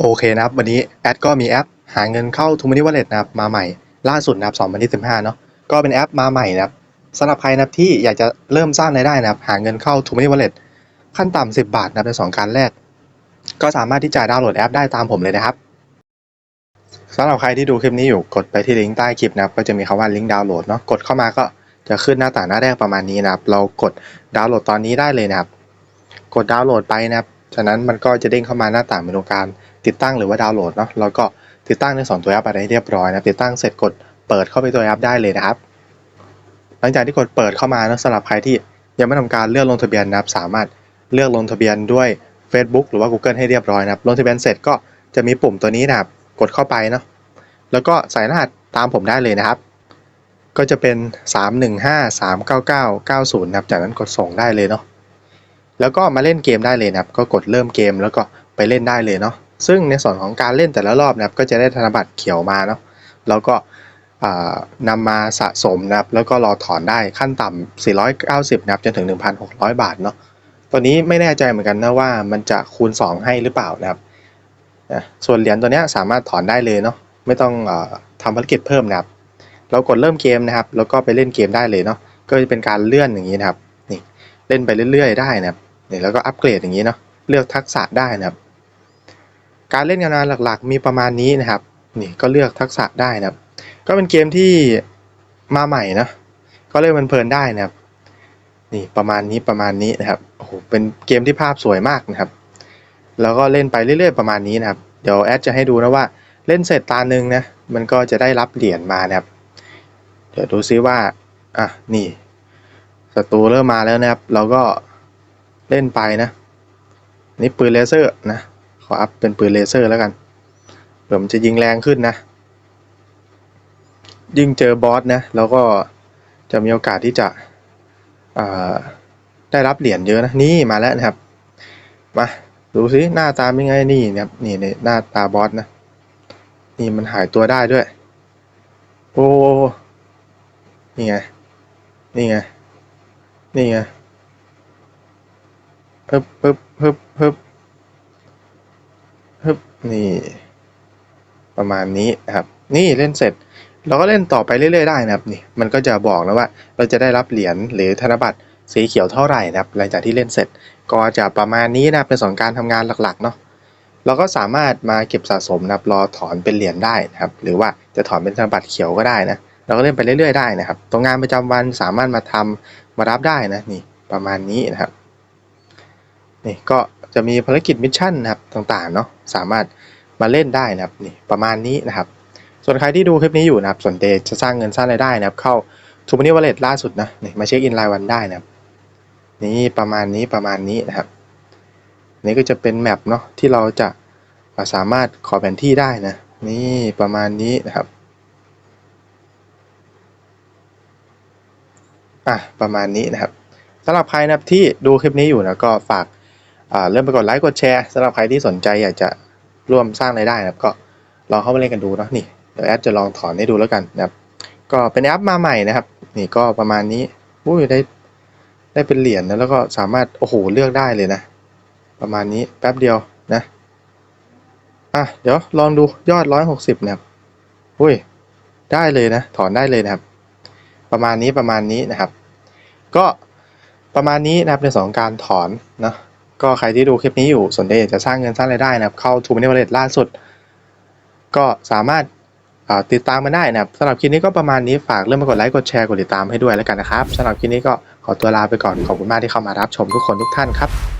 โอเคนะครับ วันนี้แอดก็มีแอปหาเงินเข้า t ูมินิว a ลเล็ตนะครับมาใหม่ล่าสุดนะครับ2025เนาะก็เป็นแอปมาใหม่นะครับสำหรับใครนะครับที่อยากจะเริ่มสร้างรายได้นะครับหาเงินเข้า t ูมินิว a ลเล็ตขั้นต่ำ10บบาทนะครับในสองการแรก ก็สามารถที่จะดาวน์โหลดแอปได้ตามผมเลยนะครับสำหรับใครที่ดูคลิปนี้อยู่กดไปที่ลิงก์ใต้คลิปนะครับก็จะมีคำว่าลิงก์ดาวน์โหลดเนาะกดเข้ามาก็จะขึ้นหน้าต่างหน้าแรกประมาณนี้นะครับ เรากดดาวน์โหลดตอนนี้ได้เลยนะครับ กดดาวน์โหลดไปนะครับ ฉะนั้นมันก็จะเด้งเข้ามาหน้าต่างเมนูการ ติดตั้งหรือว่าดาวน์โหลดเนาะแล้วก็ติดตั้งในส่วนตัวแอปอะไรเรียบร้อยนะติดตั้งเสร็จกดเปิดเข้าไปตัวแอปได้เลยนะครับ หลังจากที่กดเปิดเข้ามานะสำหรับใครที่ยังไม่ทำการเลือกลงทะเบียนนะครับสามารถเลือกลงทะเบียนด้วย Facebook หรือว่า Google ให้เรียบร้อยนะครับลงทะเบียนเสร็จก็จะมีปุ่มตัวนี้นะครับกดเข้าไปเนาะแล้วก็ใส่รหัสตามผมได้เลยนะครับ ก็จะเป็น 315-399-90นะครับจากนั้นกดส่งได้เลยเนาะแล้วก็มาเล่นเกมได้เลยนะครับ ก็กดเริ่มเกมแล้วก็ไปเล่นได้เลยเนาะ ซึ่งในส่วนของการเล่นแต่ละรอบนะครับก็จะได้ธนบัตรเขียวมาเนาะแล้วก็นำมาสะสมนะครับแล้วก็รอถอนได้ขั้นต่ำ490นะครับจนถึง 1,600 บาทเนาะตัวนี้ไม่แน่ใจเหมือนกันนะว่ามันจะคูณ 2 ให้หรือเปล่านะครับส่วนเหรียญตัวนี้สามารถถอนได้เลยเนาะไม่ต้องอทำภารกิจเพิ่มนะครับ เรากดเริ่มเกมนะครับ แล้วก็ไปเล่นเกมได้เลยเนาะก็จะเป็นการเลื่อนอย่างนี้นะครับนี่เล่นไปเรื่อยๆ ได้นะครับนี่แล้วก็อัปเกรดอย่างนี้เนาะเลือกทักษะได้นะครับ การเล่นงานหลักๆ มีประมาณนี้นะครับ นี่ก็เลือกทักษะได้นะครับ ก็เป็นเกมที่มาใหม่นะก็เล่นเพลินๆได้นะครับ นี่ประมาณนี้ประมาณนี้นะครับโอ้โหเป็นเกมที่ภาพสวยมากนะครับ แล้วก็เล่นไปเรื่อยๆประมาณนี้นะครับ เดี๋ยวแอดจะให้ดูนะว่าเล่นเสร็จตาหนึ่งนะมันก็จะได้รับเหรียญมานะครับ เดี๋ยวดูซิว่าอะนี่ศัตรูเริ่มมาแล้วนะครับ เราก็เล่นไปนะ นี่ปืนเลเซอร์นะ ขออัพเป็นปืนเลเซอร์แล้วกันเผื่อมันจะยิงแรงขึ้นนะ ยิ่งเจอบอสนะแล้วก็จะมีโอกาสที่จะได้รับเหรียญเยอะนะนี่มาแล้วนะครับ มาดูสิหน้าตาเป็นไงนี่นะครับนี่ในหน้าตาบอสนะ นี่มันหายตัวได้ด้วย โอ้นี่ไงนี่ไงนี่ไงปึ๊บปึ๊บปึ๊บปึ๊บ ปึ๊บนี่ ประมาณนี้นะครับ นี่เล่นเสร็จ เราก็เล่นต่อไปเรื่อยๆได้นะครับนี่มันก็จะบอกนะว่า เราจะได้รับเหรียญหรือธนบัตรสีเขียวเท่าไหร่นะครับ หลังจากที่เล่นเสร็จ ก็จะประมาณนี้นะเป็นสองการทำงานหลักๆเนาะเราก็สามารถมาเก็บสะสมนะครับรอถอนเป็นเหรียญได้นะครับ หรือว่าจะถอนเป็นธนบัตรเขียวก็ได้นะเราก็เล่นไปเรื่อยๆได้นะครับตรงงานประจำวันสามารถมาทำมารับได้นะนี่ประมาณนี้นะครับ นี่ก็จะมีภารกิจมิชชั่นนะครับต่างๆเนาะสามารถมาเล่นได้นะครับนี่ประมาณนี้นะครับ ส่วนใครที่ดูคลิปนี้อยู่นะครับสนใจจะสร้างเงินสร้างรายได้นะครับ เข้าทูมินิวอลเล็ตล่าสุดนะนี่มาเช็คอินรายวันได้นะครับ นี่ประมาณนี้ประมาณนี้นะครับ นี่ก็จะเป็นแมปเนาะที่เราจะสามารถขอแผนที่ได้นะ นี่ประมาณนี้นะครับอะประมาณนี้นะครับสำหรับใครนะครับที่ดูคลิปนี้อยู่นะก็ฝาก เริ่มไปกดไลค์กดแชร์สำหรับใครที่สนใจอยากจะร่วมสร้างรายได้นะครับ ก็ลองเข้ามาเล่นกันดูเนาะนี่เดี๋ยวแอดจะลองถอนให้ดูแล้วกันนะครับ ก็เป็นแอปมาใหม่นะครับ นี่ก็ประมาณนี้อุ้ยได้ได้เป็นเหรียญนะแล้วก็สามารถโอ้โหเลือกได้เลยนะ ประมาณนี้แป๊บเดียวนะอะเดี๋ยวลองดูยอดร้อยหกสิบนะครับอุ้ยได้เลยนะ ถอนได้เลยนะครับ ประมาณนี้ประมาณนี้นะครับ ก็ประมาณนี้นะครับในสองการถอนนะ ก็ใครที่ดูคลิปนี้อยู่สนใจอยากจะสร้างเงินสร้างรายได้นะครับ เข้าทูมินิวเลตล่าสุด ก็สามารถติดตามมาได้นะครับสำหรับคลิปนี้ก็ประมาณนี้ฝากเริ่มมากดไลค์กดแชร์กดติดตามให้ด้วยแล้วกันนะครับสำหรับคลิปนี้ก็ขอตัวลาไปก่อนขอบคุณมากที่เข้ามารับชมทุกคนทุกท่านครับ